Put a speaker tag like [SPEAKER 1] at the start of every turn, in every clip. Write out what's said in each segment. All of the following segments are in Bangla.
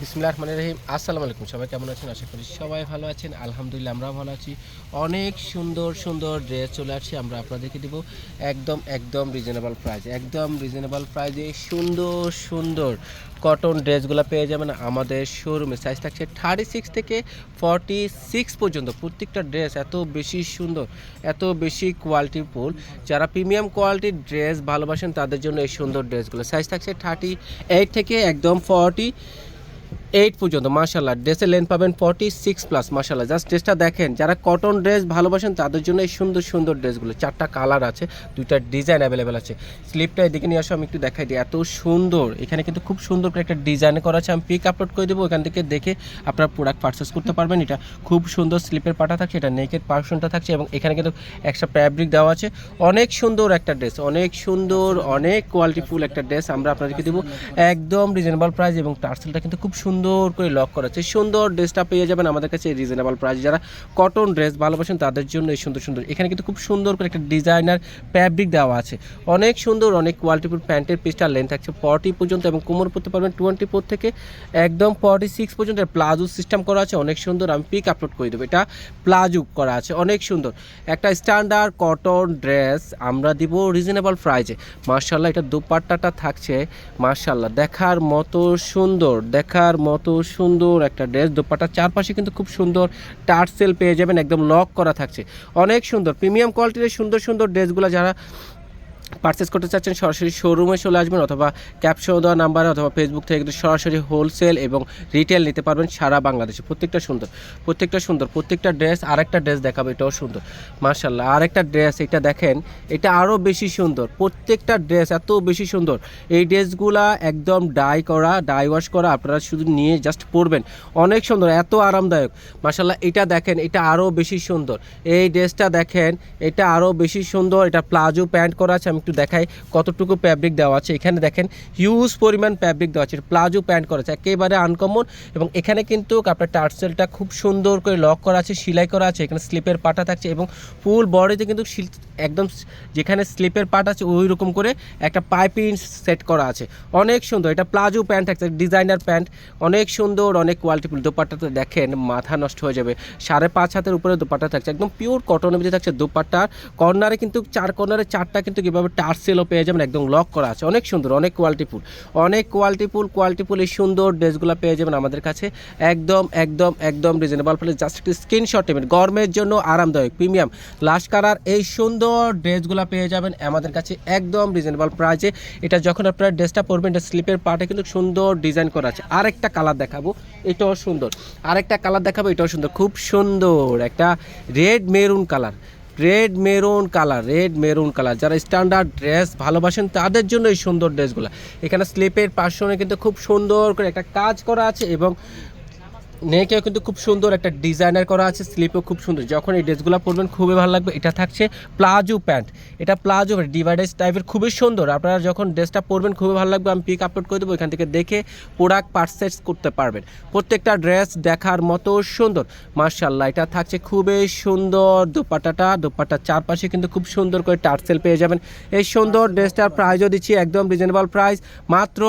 [SPEAKER 1] বিসমুল্লাহ রহমান রহিম। আসসালামু আলাইকুম, সবাই কেমন আছেন? আশা করি সবাই ভালো আছেন। আলহামদুলিল্লাহ আমরা ভালো আছি। অনেক সুন্দর সুন্দর ড্রেস চলে আসছে, আমরা আপনাদেরকে দিব একদম একদম রিজনেবল প্রাইস একদম রিজনেবল প্রাইসে সুন্দর সুন্দর কটন ড্রেসগুলো পেয়ে যাবেন আমাদের শোরুমে সাইজ থাকছে থার্টি সিক্স থেকে ফর্টি সিক্স পর্যন্ত। প্রত্যেকটা ড্রেস এত বেশি সুন্দর, এত বেশি কোয়ালিটিফুল যারা প্রিমিয়াম কোয়ালিটির ড্রেস ভালোবাসেন, তাদের জন্য এই সুন্দর ড্রেসগুলো সাইজ থাকছে থার্টি এইট থেকে একদম ফর্টি এইট পর্যন্ত মার্শাল্লাহ ড্রেসের লেন্থ পাবেন ফর্টি সিক্স প্লাস মার্শাল্লাহ জাস্ট ড্রেসটা দেখেন, যারা কটন ড্রেস ভালোবাসেন, তাদের জন্য এই সুন্দর সুন্দর ড্রেসগুলো চারটা কালার আছে, দুইটা ডিজাইন অ্যাভেলেবেল আছে। স্লিপটা এদিকে নিয়ে আসো, আমি একটু দেখাই দিই, এত সুন্দর, এখানে কিন্তু খুব সুন্দর করে একটা ডিজাইন করা আছে, আমি পিক আপলোড করে দেবো এখান থেকে দেখে আপনারা প্রোডাক্ট পারচেস করতে পারবেন, এটা খুব সুন্দর স্লিপের পাটা থাকছে, এটা নেকের পার্সনটা থাকছে, এবং এখানে কিন্তু এক্সট্রা ফ্যাব্রিক দেওয়া আছে। অনেক সুন্দর একটা ড্রেস অনেক সুন্দর, অনেক কোয়ালিটিফুল একটা ড্রেস আমরা আপনাদেরকে দেবো, একদম রিজনেবল প্রাইস এবং টার্সেলটা কিন্তু খুব সুন্দর করে লক করা আছে। সুন্দর ড্রেসটা পেয়ে যাবেন আমাদের কাছে রিজনেবল প্রাইস যারা কটন ড্রেস ভালোবাসেন, তাদের জন্য এই সুন্দর সুন্দর। এখানে কিন্তু খুব সুন্দর করে একটা ডিজাইনার ফ্যাব্রিক দেওয়া আছে। অনেক সুন্দর, অনেক কোয়ালিটিফুল প্যান্টের পিসটা লেন্থ থাকছে ফর্টি পর্যন্ত এবং কোমর পড়তে পারবেন টোয়েন্টি ফোর থেকে একদম ফর্টি সিক্স পর্যন্ত প্লাজো সিস্টেম করা আছে, অনেক সুন্দর। আমি পিক আপলোড করে দেবো। এটা প্লাজো করা আছে, অনেক সুন্দর। একটা স্ট্যান্ডার্ড কটন ড্রেস আমরা দিব রিজনেবল প্রাইজে মার্শাল্লাহ এটা দুপাট্টাটা থাকছে। মার্শাল্লাহ দেখার মতো সুন্দর, দেখার মতো সুন্দর একটা ড্রেস দোপাটার চারপাশে কিন্তু খুব সুন্দর টার্সেল পেয়ে যাবেন, একদম লক করা থাকছে। অনেক সুন্দর, প্রিমিয়াম কোয়ালিটির সুন্দর সুন্দর ড্রেসগুলো যারা পারচেস করতে চাচ্ছেন, সরাসরি শোরুমে চলে আসবেন অথবা ক্যাপশন দেওয়া নাম্বারে অথবা ফেসবুক থেকে কিন্তু সরাসরি হোলসেল এবং রিটেল নিতে পারবেন সারা বাংলাদেশে। প্রত্যেকটা সুন্দর প্রত্যেকটা সুন্দর, প্রত্যেকটা ড্রেস আরেকটা ড্রেস দেখাবো, এটাও সুন্দর। মার্শাল্লাহ আরেকটা ড্রেস এটা দেখেন, এটা আরও বেশি সুন্দর। প্রত্যেকটা ড্রেস এত বেশি সুন্দর। এই ড্রেসগুলা একদম ডাই করা ডাই ওয়াশ করা, আপনারা শুধু নিয়ে জাস্ট পরবেন। অনেক সুন্দর, এত আরামদায়ক। মার্শাল্লাহ এটা দেখেন, এটা আরও বেশি সুন্দর। এই ড্রেসটা দেখেন, এটা আরও বেশি সুন্দর, এটা প্লাজো প্যান্ট করা আছে, আমি একটু দেখাই কতটুকু ফ্যাব্রিক দেওয়া আছে। এখানে দেখেন হিউজ পরিমাণ ফ্যাব্রিক দেওয়া আছে। প্লাজো প্যান্ট করা আছে। একেবারে আনকমন এবং এখানে কিন্তু আপনার টার্সেলটা খুব সুন্দর করে লক করা আছে, সেলাই করা আছে। এখানে স্লিপের পাটা থাকছে এবং ফুল বডিতে কিন্তু একদম যেখানে স্লিপের পাট আছে ওই রকম করে একটা পাইপিং সেট করা আছে। অনেক সুন্দর। এটা প্লাজো প্যান্ট থাকছে ডিজাইনার প্যান্ট অনেক সুন্দর, অনেক কোয়ালিটিফুল দোপাট্টাতে দেখেন মাথা নষ্ট হয়ে যাবে। সাড়ে পাঁচ হাতের উপরে দোপাট্টা থাকছে। একদম পিওর কটনের ভিতরে থাকছে দোপাট্টার। কর্নারে কিন্তু চার কর্নারে চারটা কিন্তু কীভাবে টার্সেলও পেয়ে যাবেন, একদম লক করা আছে। অনেক সুন্দর, অনেক কোয়ালিটিফুল অনেক কোয়ালিটিফুল কোয়ালিটিফুল এই সুন্দর ড্রেসগুলো পেয়ে যাবেন আমাদের কাছে। একদম একদম একদম রিজনেবল ফলে জাস্ট একটি স্ক্রিনশট নেবেন। গরমের জন্য আরামদায়ক প্রিমিয়াম লাস্ট কালার এই সুন্দর ড্রেসগুলো পেয়ে যাবেন আমাদের কাছে একদম রিজনেবল প্রাইসে এটা যখন আপনারা ড্রেসটা পরবেন, এটা স্লিপের পার্টে কিন্তু সুন্দর ডিজাইন করা আছে। আরেকটা কালার দেখাবো, এটাও সুন্দর। আরেকটা কালার দেখাবো, এটাও সুন্দর। খুব সুন্দর একটা red maroon colour red maroon colour red maroon colour যারা স্ট্যান্ডার্ড ড্রেস ভালোবাসেন, তাদের জন্য এই সুন্দর ড্রেসগুলো এখানে স্লিপের পার্শ্বনে কিন্তু খুব সুন্দর করে একটা কাজ করা আছে এবং নেকেও কিন্তু খুব সুন্দর একটা ডিজাইনার করা আছে, স্লিপও খুব সুন্দর। যখন এই ড্রেসগুলো পরবেন, খুবই ভালো লাগবে। এটা থাকছে প্লাজো প্যান্ট। এটা প্লাজো ডিভাইডাইজ টাইপের, খুবই সুন্দর। আপনারা যখন ড্রেসটা পরবেন, খুবই ভালো লাগবে। আমি পিক আপলোড করে দেবো এখান থেকে দেখে প্রোডাক্ট পারচেস করতে পারবেন। প্রত্যেকটা ড্রেস দেখার মতো সুন্দর। মার্শাল্লাহ এটা থাকছে খুবই সুন্দর। দোপাট্টাটা, দোপাট্টার চারপাশে কিন্তু খুব সুন্দর করে টার্সেল পেয়ে যাবেন। এই সুন্দর ড্রেসটার প্রাইসও দিচ্ছি, একদম রিজনেবল প্রাইস মাত্র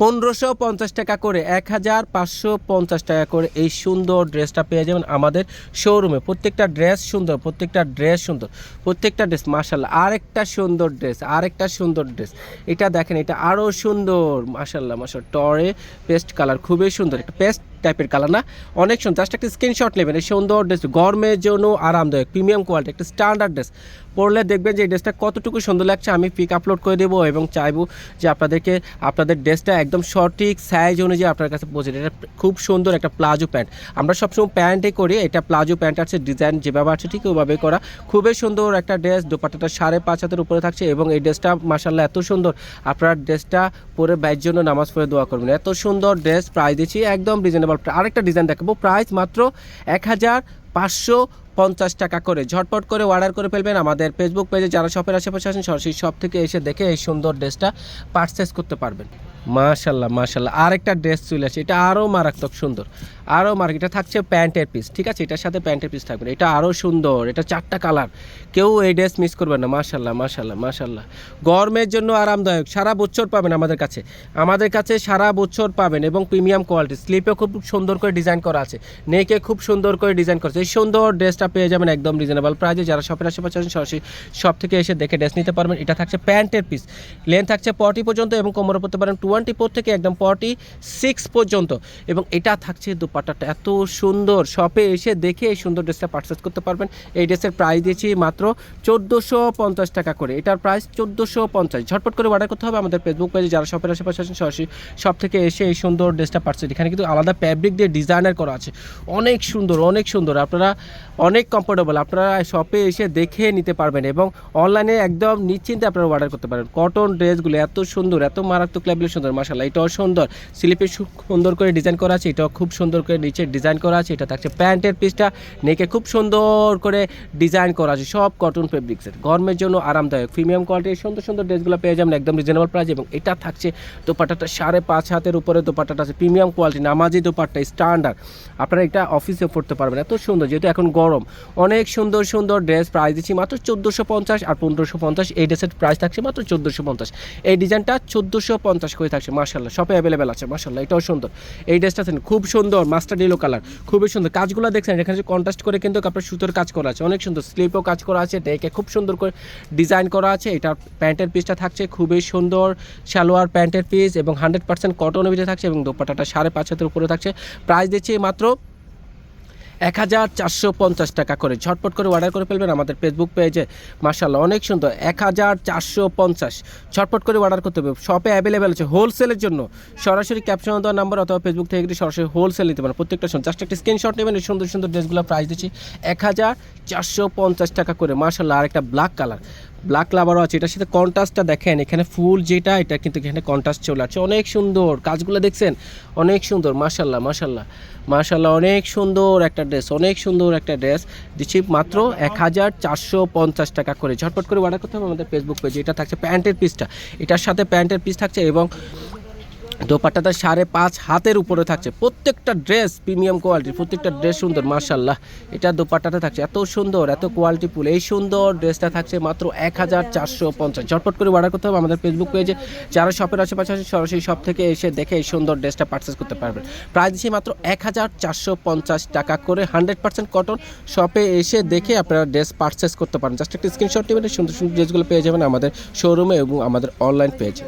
[SPEAKER 1] পনেরোশো পঞ্চাশ টাকা করে এক হাজার পাঁচশো পঞ্চাশ টাকা করে এই সুন্দর ড্রেসটা পেয়ে যাবেন আমাদের শোরুমে প্রত্যেকটা ড্রেস সুন্দর, প্রত্যেকটা ড্রেস সুন্দর, প্রত্যেকটা ড্রেস মার্শাল্লাহ আরেকটা সুন্দর ড্রেস, আরেকটা সুন্দর ড্রেস। এটা দেখেন, এটা আরও সুন্দর মার্শাল্লাহ মার্শাল টরে পেস্ট কালার, খুবই সুন্দর। একটা পেস্ট টাইপের কালার না, অনেক সুন্দর। জাস্ট একটা স্ক্রিনশট নেবেন, এই সুন্দর ড্রেস, গরমের জন্য আরামদায়ক প্রিমিয়াম কোয়ালিটি একটা স্ট্যান্ডার্ড ড্রেস। পরলে দেখবেন যে এই ড্রেসটা কতটুকু সুন্দর লাগছে, আমি পিক আপলোড করে দেবো এবং চাইব যে আপনাদেরকে, আপনাদের ড্রেসটা একদম সঠিক সাইজ অনুযায়ী আপনার কাছে পৌঁছে। এটা খুব সুন্দর একটা প্লাজো প্যান্ট। আমরা সবসময় প্যান্টে করি, এটা প্লাজো প্যান্ট আছে, ডিজাইন যেভাবে আছে ঠিক ওইভাবে করা। খুবই সুন্দর একটা ড্রেস, দোপাট্টাটা সাড়ে পাঁচ হাতের উপরে থাকছে এবং এই ড্রেসটা মাসাল্লাহ এত সুন্দর। আপনার ড্রেসটা পরে বাইর জন্য নামাজ পড়ে দোয়া করবেন। এত সুন্দর ড্রেস প্রাইস দিচ্ছি একদম রিজনেবল আরেকটা ডিজাইন দেখাবো প্রাইস মাত্র এক হাজার পাঁচশো পঞ্চাশ টাকা করে। ঝটপট করে অর্ডার করে ফেলবেন আমাদের ফেসবুক পেজে যারা শপের আশেপাশে আছেন, সরাসরি শপ থেকে এসে দেখে এই সুন্দর ড্রেসটা পারচেস করতে পারবেন। মাশাল্লাহ মাশাল্লাহ আরেকটা ড্রেস চলে আসে। এটা আরও মারাত্মক সুন্দর। আরও মার্ক এটা থাকছে প্যান্টের পিস ঠিক আছে? এটার সাথে প্যান্টের পিস থাকবে এটা আরও সুন্দর, এটা চারটা কালার কেউ এই ড্রেস মিস করবে না মাশাল্লাহ মাশাল্লাহ মাশাল্লাহ গরমের জন্য আরামদায়ক, সারা বছর পাবেন আমাদের কাছে। আমাদের কাছে সারা বছর পাবেন এবং প্রিমিয়াম কোয়ালিটি স্লিপে খুব সুন্দর করে ডিজাইন করা আছে। নেকে খুব সুন্দর করে ডিজাইন করা আছে। এই সুন্দর ড্রেসটা পেয়ে যাবেন একদম রিজনেবল প্রাইজে যারা শপের আশেপাশে আছেন, সরাসরি শপ থেকে এসে দেখে ড্রেস নিতে পারবেন। এটা থাকছে প্যান্টের পিস লেন থাকছে পটি পর্যন্ত এবং কোমরে পড়তে পারেন টোয়েন্টি ফোর থেকে একদম পটি সিক্স পর্যন্ত। এবং এটা থাকছে দুপাটাটা এত সুন্দর। শপে এসে দেখে এই সুন্দর ড্রেসটা পারচেস করতে পারবেন। এই ড্রেসের প্রাইস দিয়েছি মাত্র চোদ্দোশো পঞ্চাশ টাকা করে। এটার প্রাইস চোদ্দোশো পঞ্চাশ। ঝটপট করে অর্ডার করতে হবে আমাদের ফেসবুক পেজে যারা শপের আশেপাশে আছেন, সরাসরি শপ থেকে এসে এই সুন্দর ড্রেসটা পারচেস এখানে কিন্তু আলাদা ফ্যাব্রিক দিয়ে ডিজাইনার করা আছে। অনেক সুন্দর অনেক সুন্দর। আপনারা অনেক কমফোর্টেবল আপনারা শপে এসে দেখে নিতে পারবেন এবং অনলাইনে একদম নিশ্চিন্তে আপনারা অর্ডার করতে পারেন কটন ড্রেসগুলো এত সুন্দর, এত মারাত্মক লেভেলের সুন্দর মাসাল্লাহ এটাও সুন্দর। স্লিপে সুন্দর করে ডিজাইন করা আছে, এটাও খুব সুন্দর করে নিচে ডিজাইন করা আছে, এটা থাকছে প্যান্টের পিসটা নেকে খুব সুন্দর করে ডিজাইন করা আছে, সব কটন ফেব্রিক্সের গরমের জন্য আরামদায়ক। প্রিমিয়াম কোয়ালিটির সুন্দর সুন্দর ড্রেসগুলো পেয়ে যাবেন, একদম রিজনেবল প্রাইস এবং এটা থাকছে দোপাট্টাটা সাড়ে পাঁচ হাতের উপরে দোপাট্টাটা আছে। প্রিমিয়াম কোয়ালিটি নামাজি দোপাট্টা স্ট্যান্ডার্ড আপনারা এটা অফিসে পড়তে পারবেন। এত সুন্দর, যেহেতু এখন গরম। অনেক সুন্দর সুন্দর ড্রেস প্রাইস দিচ্ছি মাত্র চোদ্দোশো পঞ্চাশ, আর পনেরোশো পঞ্চাশ, এই ড্রেসের প্রাইস থাকছে মাত্র চোদ্দোশো পঞ্চাশ। এই ডিজাইনটা চোদ্দোশো পঞ্চাশ করে থাকছে মার্শাল্লাহ শপে অ্যাভেলেবেল আছে মার্শাল্লাহ এটাও সুন্দর। এই ড্রেসটা খুব সুন্দর মাস্টার ইয়েলো কালার খুবই সুন্দর। কাজগুলো দেখছেন, এখানে কন্ট্রাস্ট করে কিন্তু আপনার সুতোর কাজ করা আছে। অনেক সুন্দর স্লিপও কাজ করা আছে, ডেকে খুব সুন্দর করে ডিজাইন করা আছে। এটা প্যান্টের পিসটা থাকছে, খুবই সুন্দর সালোয়ার প্যান্টের পিস এবং হান্ড্রেড পার্সেন্ট কটনের ভিতরে থাকছে এবং দোপাটাটা সাড়ে পাঁচ হাতের উপরে থাকছে। প্রাইস দিচ্ছি মাত্র এক হাজার চারশো পঞ্চাশ টাকা করে। ঝটপট করে অর্ডার করে ফেলবেন আমাদের ফেসবুক পেজে মার্শাল্লাহ অনেক সুন্দর। এক হাজার চারশো পঞ্চাশ। ঝটপট করে অর্ডার করতে হবে। শপে অ্যাভেলেবেল আছে হোলসেলের জন্য। সরাসরি ক্যাপশন দেওয়ার নাম্বার অথবা ফেসবুক থেকে সরাসরি হোলসেল নিতে পারেন। প্রত্যেকটা জাস্ট একটা স্ক্রিনশট নেবেন, এই সুন্দর সুন্দর ড্রেসগুলো প্রাইস দিচ্ছি। এক হাজার চারশো পঞ্চাশ টাকা করে। মার্শাল্লাহ আর একটা ব্ল্যাক কালার ব্ল্যাক লাভারও আছে, এটার সাথে কন্ট্রাস্টটা দেখেন, এখানে ফুল যেটা, এটা কিন্তু এখানে কন্ট্রাস্ট চলে আছে অনেক সুন্দর, কাজগুলো দেখছেন? অনেক সুন্দর মাশাল্লাহ মাশাল্লাহ মাশাল্লাহ অনেক সুন্দর একটা ড্রেস অনেক সুন্দর একটা ড্রেস দিচ্ছি মাত্র এক হাজার চারশো পঞ্চাশ টাকা করে। ঝটপট করে অর্ডার করতে হবে আমাদের ফেসবুক পেজে এটা থাকছে প্যান্টের পিসটা এটার সাথে প্যান্টের পিস থাকছে এবং দোপাট্টাটা সাড়ে পাঁচ হাতের উপরে থাকছে। প্রত্যেকটা ড্রেস প্রিমিয়াম কোয়ালিটির প্রত্যেকটা ড্রেস সুন্দর মার্শাল্লাহ এটা দোপাট্টাটা থাকছে। এত সুন্দর, এত কোয়ালিটি ফুল। এই সুন্দর ড্রেসটা থাকছে মাত্র এক হাজার চারশো পঞ্চাশ। ঝটপট করে অর্ডার করতে হবে। আমাদের ফেসবুক পেজে যারা শপের আশেপাশে আছে, সরাসরি শপ থেকে এসে দেখে এই সুন্দর ড্রেসটা পারচেস করতে পারবেন। প্রায় দিচ্ছি মাত্র এক হাজার চারশো পঞ্চাশ টাকা করে। হান্ড্রেড পার্সেন্ট কটন শপে এসে দেখে আপনারা ড্রেস পারচেস করতে পারেন। জাস্ট একটা স্ক্রিনশট নেবেন, সুন্দর সুন্দর ড্রেসগুলো পেয়ে যাবেন আমাদের শোরুমে এবং আমাদের অনলাইন পেজে